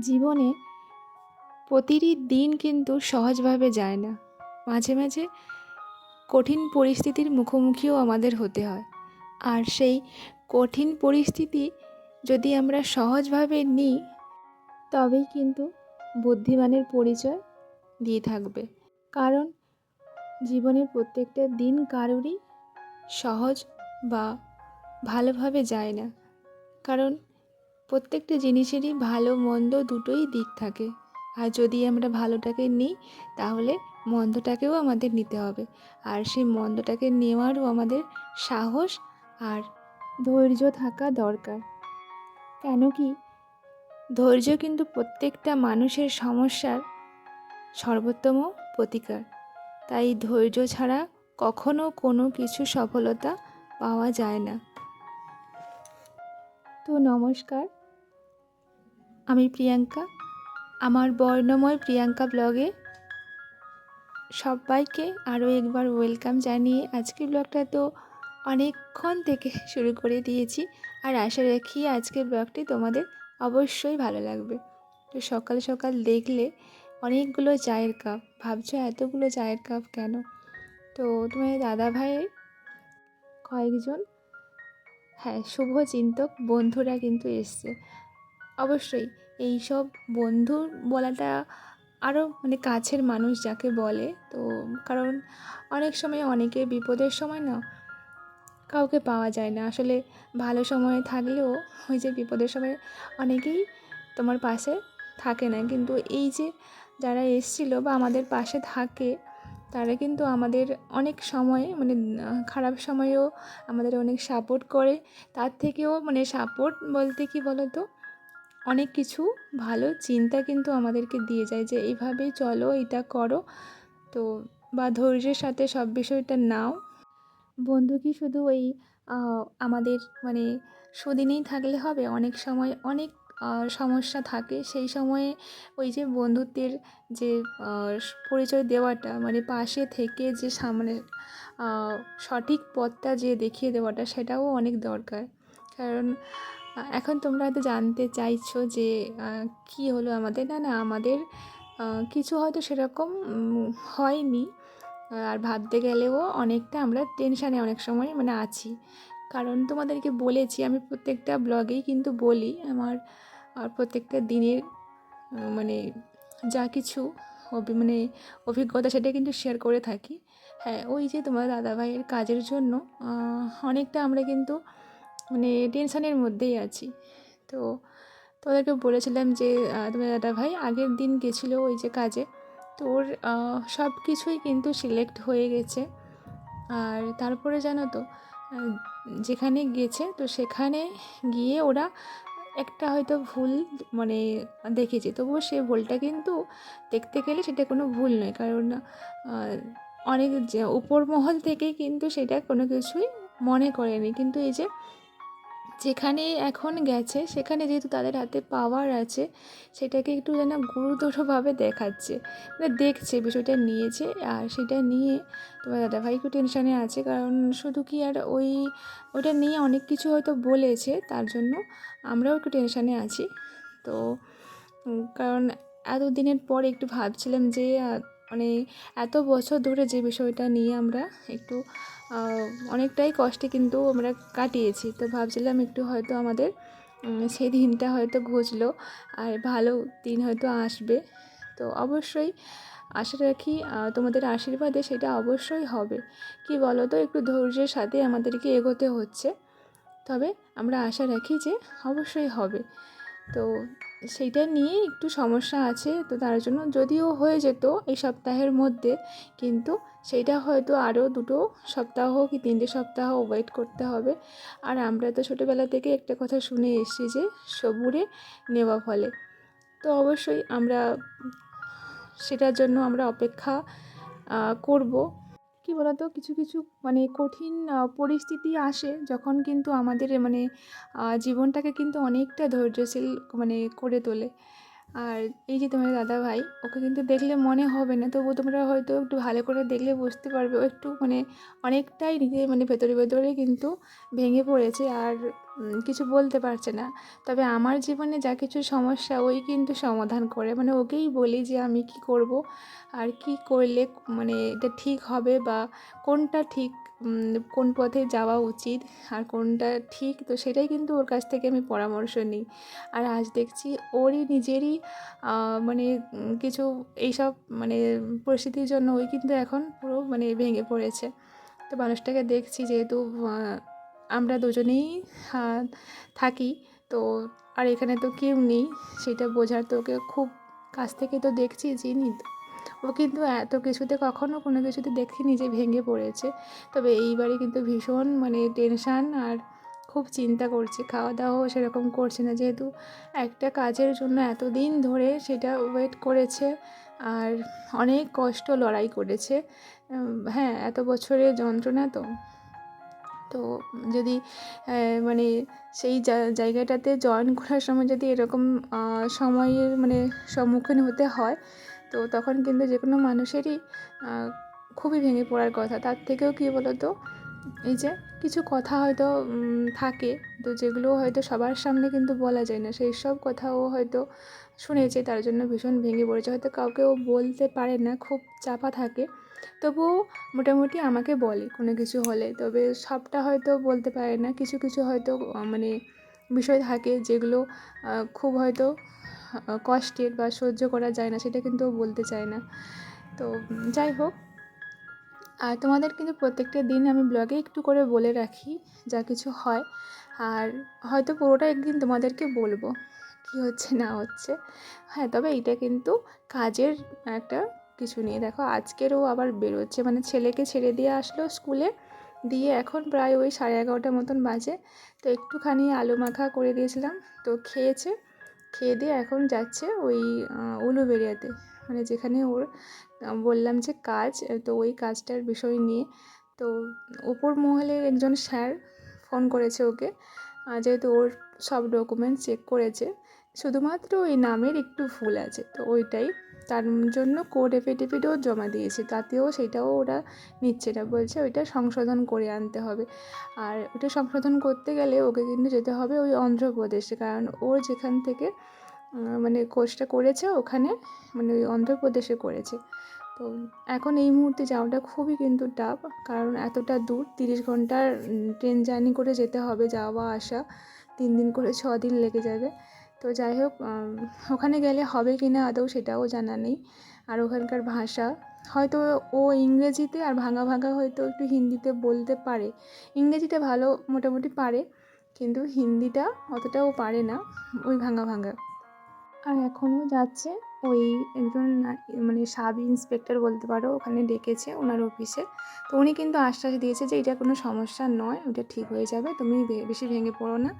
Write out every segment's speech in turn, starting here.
জীবনে প্রতিটি দিন কিন্তু সহজভাবে যায় না। মাঝে মাঝে কঠিন পরিস্থিতির মুখোমুখিও আমাদের হতে হয়। আর সেই কঠিন পরিস্থিতি যদি আমরা সহজভাবে নিই, তবেই কিন্তু বুদ্ধিমানের পরিচয় দিয়ে থাকবে। কারণ জীবনের প্রত্যেকটা দিন কারোরই সহজ বা ভালোভাবে যায় না। কারণ প্রত্যেকটা জিনিসেরই ভালো, মন্দ দুটোই দিক থাকে। আর যদি আমরা ভালোটাকে নিই, তাহলে মন্দটাকেও আমাদের নিতে হবে। আর সেই মন্দটাকে নেওয়ারও আমাদের সাহস আর ধৈর্য থাকা দরকার। কেন কি? ধৈর্য কিন্তু প্রত্যেকটা মানুষের সমস্যার সর্বোত্তম প্রতিকার। তাই ধৈর্য ছাড়া কখনো কোনো কিছু সফলতা পাওয়া যায় না। তো নমস্কার। আমি প্রিয়াঙ্কা, আমার বর্ণময় প্রিয়াঙ্কা ব্লগে সবাইকে আরও একবার ওয়েলকাম জানিয়ে আজকের ব্লগটা তো অনেকক্ষণ থেকে শুরু করে দিয়েছি আর আশা রাখি আজকের ব্লগটি তোমাদের অবশ্যই ভালো লাগবে। তো সকাল সকাল দেখলে অনেকগুলো চায়ের কাপ, ভাবছ এতগুলো চায়ের কাপ কেন? তো তোমার দাদা ভাইয়ের কয়েকজন হ্যাঁ শুভ চিন্তক বন্ধুরা কিন্তু এসছে। অবশ্যই এই সব বন্ধু বলাটা আরও মানে কাছের মানুষ যাকে বলে, তো কারণ অনেক সময় অনেকে বিপদের সময় না কাউকে পাওয়া যায় না। আসলে ভালো সময় থাকলেও ওই যে বিপদের সময় অনেকেই তোমার পাশে থাকে না। কিন্তু এই যে যারা এসছিলো বা আমাদের পাশে থাকে, তারা কিন্তু আমাদের অনেক সময় মানে খারাপ সময়েও আমাদের অনেক সাপোর্ট করে। তার থেকেও মানে সাপোর্ট বলতে কি বলো তো অনেক কিছু ভালো চিন্তা কিন্তু আমাদেরকে দিয়ে যায় যে, এইভাবেই চলো, এটা করো। তো বা ধৈর্যের সাথে সব বিষয়টা নাও। বন্ধু কি শুধু ওই আমাদের মানে সুদিনেই থাকলে হবে? অনেক সময় অনেক সমস্যা থাকে। সেই সময়ে ওই যে বন্ধুত্বের যে পরিচয় দেওয়াটা মানে পাশে থেকে যে সামনে সঠিক পথটা যে দেখিয়ে দেওয়াটা, সেটাও অনেক দরকার। কারণ এখন তোমরা হয়তো জানতে চাইছো যে কি হলো আমাদের? না না, আমাদের কিছু হয়তো সেরকম হয়নি। আর ভাবতে গেলেও অনেকটা আমরা টেনশানে অনেক সময় মানে আছি। কারণ তোমাদেরকে বলেছি, আমি প্রত্যেকটা ব্লগেই কিন্তু বলি, আমার, আর প্রত্যেকটা দিনের মানে যা কিছু অভি মানে অভিজ্ঞতা সেটা কিন্তু শেয়ার করে থাকি। হ্যাঁ ওই যে তোমার দাদাভাইয়ের কাজের জন্য অনেকটা আমরা কিন্তু মানে টেনশানের মধ্যেই আছি। তো তোদেরকে বলেছিলাম যে তোমার দাদাভাই আগের দিন গেছিল ওই যে কাজে। তো ওর সব কিছুই কিন্তু সিলেক্ট হয়ে গেছে। আর তারপরে জানো তো যেখানে গেছে তো সেখানে গিয়ে ওরা একটা হয়তো ভুল মানে দেখেছে। তবুও সে ভুলটা কিন্তু দেখতে গেলে সেটা কোনো ভুল নয়। কারণ অনেক উপর মহল থেকেই কিন্তু সেটা কোনো কিছুই মনে করেনি। কিন্তু এই যে যেখানে এখন গেছে, সেখানে যেহেতু তাদের হাতে পাওয়ার আছে, সেটাকে একটু যেন গুরুতরভাবে দেখাচ্ছে। মানে দেখছে বিষয়টা নিয়েছে, আর সেটা নিয়ে তোমার দাদাভাই একটু টেনশানে আছে, কারণ শুধু কি আর ওই, ওটা নিয়ে অনেক কিছু হয়তো বলেছে, তার জন্য আমরাও একটু টেনশানে আছি। তো কারণ এত দিনের পর একটু ভাবছিলাম যে মানে এত বছর ধরে যে বিষয়টা নিয়ে আমরা একটু অনেকটাই কষ্টে কিন্তু আমরা কাটিয়েছি। তো ভাবছিলাম একটু হয়তো আমাদের সেই দিনটা হয়তো ঘুচলো আর ভালো দিন হয়তো আসবে। তো অবশ্যই আশা রাখি তোমাদের আশীর্বাদে সেটা অবশ্যই হবে। কি বলো তো একটু ধৈর্যের সাথে আমাদেরকে এগোতে হচ্ছে। তবে আমরা আশা রাখি যে অবশ্যই হবে। তো সেইটা নিয়ে একটু সমস্যা আছে, তো তার জন্য যদিও হয়ে যেত এই সপ্তাহের মধ্যে, কিন্তু সেইটা হয়তো আরও দুটো সপ্তাহ কি তিনটে সপ্তাহ ওয়েট করতে হবে। আর আমরা তো ছোটোবেলা থেকে একটা কথা শুনে এসেছি যে সবুরে নেওয়া ফলে। তো অবশ্যই আমরা সেটার জন্য আমরা অপেক্ষা করব। কী বলতো? কিছু কিছু মানে কঠিন পরিস্থিতি আসে যখন কিন্তু আমাদের মানে জীবনটাকে কিন্তু অনেকটা ধৈর্যশীল মানে করে তোলে। আর এই যে তোমার দাদা ভাই, ওকে কিন্তু দেখলে মনে হবে না, তবু তোমরা হয়তো একটু ভালো করে দেখলে বুঝতে পারবে। ও একটু মানে অনেকটাই নিজে মানে ভেতরে ভেতরে কিন্তু ভেঙে পড়েছে। আর কিছু বলতে পারছে না। তবে আমার জীবনে যা কিছু সমস্যা, ওই কিন্তু সমাধান করে। মানে ওকেই বলি যে আমি কি করব, আর কি করলে মানে এটা ঠিক হবে বা কোনটা ঠিক কোন পথে যাওয়া উচিত আর কোনটা ঠিক, তো সেটাই কিন্তু ওর কাছ থেকে আমি পরামর্শ নিই। আর আজ দেখছি ওরই নিজেরই মানে কিছু এইসব মানে পরিস্থিতির জন্য ওই কিন্তু এখন পুরো মানে ভেঙে পড়েছে। তো মানুষটাকে দেখছি যেহেতু আমরা দুজনেই থাকি। তো, আর এখানে তো কেউ নেই, সেটা বোঝার তো ওকে খুব কাছ থেকে তো দেখছি, চিনি ও কিন্তু এত কিছুতে কখনো কোনো কিছুতে দেখিনি যে ভেঙে পড়েছে। তবে এইবারে কিন্তু ভীষণ মানে টেনশান আর খুব চিন্তা করছে। খাওয়া দাওয়াও সেরকম করছে না, যেহেতু একটা কাজের জন্য এতদিন ধরে সেটা ওয়েট করেছে আর অনেক কষ্ট লড়াই করেছে। হ্যাঁ এত বছরের যন্ত্রণা তো। তো যদি মানে সেই জায়গাটাতে জয়েন করার সময় যদি এরকম সময়ের মানে সম্মুখীন হতে হয়, তো তখন কিন্তু যে কোনো মানুষেরই খুবই ভেঙে পড়ার কথা। তার থেকেও কী বলতো, এই যে কিছু কথা হয়তো থাকে, তো যেগুলো হয়তো সবার সামনে কিন্তু বলা যায় না। সেই সব কথাও হয়তো শুনেছে, তার জন্য ভীষণ ভেঙে পড়েছে। হয়তো কাউকেও বলতে পারে না, খুব চাপা থাকে। তবুও মোটামুটি আমাকে বলে কোনো কিছু হলে। তবে সবটা হয়তো বলতে পারে না। কিছু কিছু হয়তো মানে বিষয় থাকে যেগুলো খুব হয়তো কষ্টের বা সহ্য করা যায় না, সেটা কিন্তু বলতে চায় না। তো যাই হোক আর তোমাদের কিন্তু প্রত্যেকটা দিন আমি ব্লগে একটু করে বলে রাখি যা কিছু হয়। আর হয়তো পুরোটা একদিন তোমাদেরকে বলব কি হচ্ছে, না হচ্ছে। হ্যাঁ তবে এইটা কিন্তু কাজের একটা কিছু নিয়ে দেখো আজকেরও আবার বেরোচ্ছে। মানে ছেলেকে ছেড়ে দিয়ে আসলো স্কুলে। দিয়ে এখন প্রায় ওই সাড়ে এগারোটার মতন বাজে। তো একটুখানি আলু মাখা করে দিয়েছিলাম। তো খেয়েছে। খেয়ে দিয়ে এখন যাচ্ছে ওই আহ, উলুবেড়িয়াতে। মানে যেখানে ওর বললাম যে কাজ তো ওই কাজটার বিষয় নিয়ে। তো ওপর মহলের একজন স্যার ফোন করেছে ওকে। যেহেতু ওর সব ডকুমেন্টস চেক করেছে। শুধুমাত্র ওই নামের একটু ভুল আছে। তো ওইটাই তার জন্য কোড এফিডেভিটও জমা দিয়েছে। তাতেও সেটাও ওরা নিচ্ছে। না বলছে ওইটা সংশোধন করে আনতে হবে। আর ওটা সংশোধন করতে গেলে ওকে কিন্তু যেতে হবে ওই অন্ধ্রপ্রদেশে। কারণ ওর যেখান থেকে মানে কোর্সটা করেছে, ওখানে মানে ওই অন্ধ্রপ্রদেশে করেছে। তো এখন এই মুহূর্তে যাওয়াটা খুবই কিন্তু টাফ কারণ এতটা দূর, তিরিশ ঘণ্টার ট্রেন জার্নি করে যেতে হবে যাওয়া আসা তিন দিন করে ছ দিন লেগে যাবে। তো যাই হোক ওখানে গেলে হবে কি না আদৌ সেটাও জানা নেই। আর ওখানকার ভাষা, হয়তো ও ইংরেজিতে আর ভাঙা ভাঙা হয়তো একটু হিন্দিতে বলতে পারে। ইংরেজিটা ভালো মোটামুটি পারে, কিন্তু হিন্দিটা অতটাও পারে না, ওই ভাঙা ভাঙা। আর এখনও যাচ্ছে, ওই একজন মানে সাব ইন্সপেক্টর বলতে পারো, ওখানে ডেকেছে ওনার অফিসে। তো উনি কিন্তু আশ্বাস দিয়েছে যে এটা কোনো সমস্যা নয়, ওটা ঠিক হয়ে যাবে, তুমি বেশি ভেঙে পড়ো না।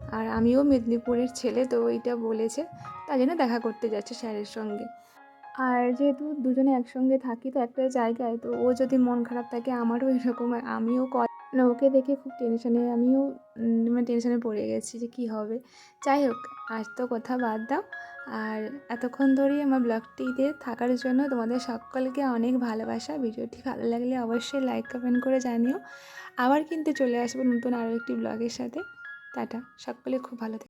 আর আমিও মেদিনীপুরের ছেলে, তো এইটা বলেছে। তাই জন্য দেখা করতে যাচ্ছে স্যারের সঙ্গে। আর যেহেতু দুজনে একসঙ্গে থাকি তো একটা জায়গায়, তো ও যদি মন খারাপ থাকে আমারও এরকম, আমিও না, ওকে দেখে খুব টেনশনে, আমিও মানে টেনশনে পড়ে গেছি যে কী হবে। যাই হোক, আজ তো কথা বাদ দাও। আর এতক্ষণ ধরেই আমার ব্লগটিতে থাকার জন্য তোমাদের সকলকে অনেক ভালোবাসা। ভিডিওটি ভালো লাগলে অবশ্যই লাইক, কমেন্ট করে জানিও। আবার কিন্তু চলে আসব নতুন আরও একটি ব্লগের সাথে। টাটা সকলে খুব ভালো থেকো।